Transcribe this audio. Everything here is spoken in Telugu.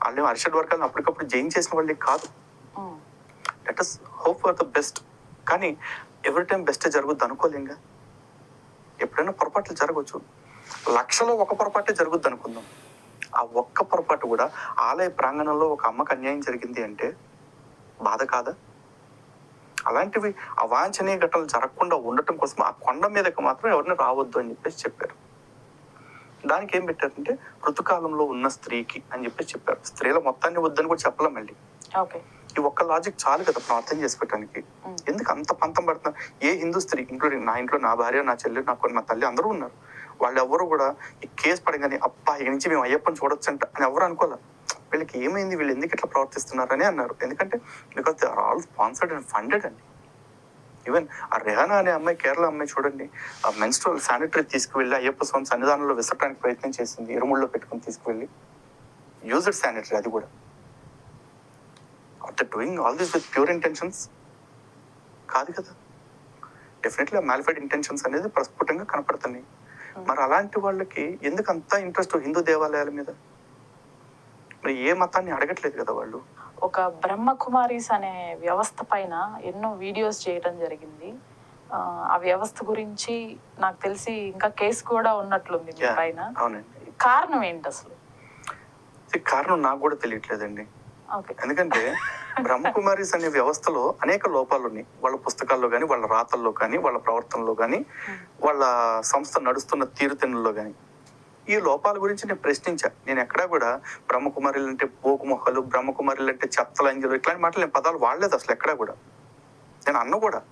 వాళ్ళు అరిషడ్ వర్గాలను అప్పటికప్పుడు జైన్ చేసిన వాళ్ళే కాదు. Let us hope for the best కానీ ఎవ్రీ టైం బెస్ట్ జరుగుద్ది అనుకోలేంగా? ఎప్పుడైనా పొరపాట్లు జరగవచ్చు లక్షలో ఒక పొరపాటే జరుగుద్ది అనుకుందాం. ఆ ఒక్క పొరపాటు కూడా ఆలయ ప్రాంగణంలో ఒక అమ్మకు అన్యాయం జరిగింది అంటే బాధ కాదా? అలాంటివి అవాంఛనీయ ఘటనలు జరగకుండా ఉండటం కోసం ఆ కొండ మీదకి మాత్రం ఎవరిని రావద్దు అని చెప్పేసి చెప్పారు. దానికి ఏం పెట్టారంటే ఋతుకాలంలో ఉన్న స్త్రీకి అని చెప్పేసి చెప్పారు. స్త్రీల మొత్తాన్ని వద్దని కూడా చెప్పలేం మళ్ళీ. ఈ ఒక్క లాజిక్ చాలు కదా అర్థం చేసుకోవటానికి ఉమ్, ఎందుకు అంత పంతం పడుతున్నారు? ఏ హిందూ స్త్రీ ఇంక్లూడింగ్ నా ఇంట్లో నా భార్య నా చెల్లి నా కొ- నా తల్లి అందరూ ఉన్నారు. వాళ్ళు ఎవరు కూడా ఈ కేసు పడగానే అబ్బా ఇక నుంచి మేము అయ్యప్పని చూడొచ్చు అంట అని ఎవరు అనుకోలే. వీళ్ళకి ఏమైంది? వీళ్ళు ఎందుకు ఇట్లా ప్రవర్తిస్తున్నారు అని అన్నారు. ఎందుకంటే because they are all sponsored and funded అండి. ఈవెన్ ఆ రెహానా అనే అమ్మాయి కేరళ అమ్మాయి చూడండి ఆ మెన్స్ట్రల్ శానిటరీ తీసుకువెళ్ళి అయ్యప్ప స్వామి సన్నిధానంలో విసరడానికి ప్రయత్నం చేసింది ఇరుముల్లో పెట్టుకుని తీసుకువెళ్ళి. యూజ్డ్ శానిటరీ అది కూడా. After doing all this with pure intentions కాదు కదా. డెఫినెట్లీ మ్యాలిఫైడ్ ఇంటెన్షన్స్ అనేది ప్రస్ఫుటంగా కనపడుతున్నాయి. మరి అలాంటి వాళ్ళకి ఎందుకు అంత ఇంట్రెస్ట్ హిందూ దేవాలయాల మీద? ఏ మతాన్ని అడగట్లేదు కదా వాళ్ళు? ఒక బ్రహ్మకుమారీస్ అనే వ్యవస్థ పైన ఎన్నో వీడియోస్ చేయడం జరిగింది. ఆ, వ్యవస్థ గురించి నాకు తెలిసి ఇంకా కేసు కూడా ఉన్నట్లుంది మీ. పైన. అవునండి. కారణం ఏంటి అసలు? కారణం నాకు కూడా తెలియట్లేదండి. ఎందుకంటే బ్రహ్మకుమారీస్ అనే వ్యవస్థలో అనేక లోపాలు ఉన్నాయి. వాళ్ళ పుస్తకాల్లో కానీ వాళ్ళ రాతల్లో కానీ వాళ్ళ ప్రవర్తనలో కానీ వాళ్ళ సంస్థ నడుస్తున్న తీరుతెన్నుల్లో కానీ. ఈ లోపాల గురించి నేను ప్రశ్నించా. నేను ఎక్కడా కూడా బ్రహ్మకుమారులు అంటే పోకు మొక్కలు బ్రహ్మకుమారులు అంటే చెత్తలంజలు ఇట్లాంటి మాటలు నేను పదాలు వాడలేదు అసలు ఎక్కడా కూడా. నేను అన్న కూడా.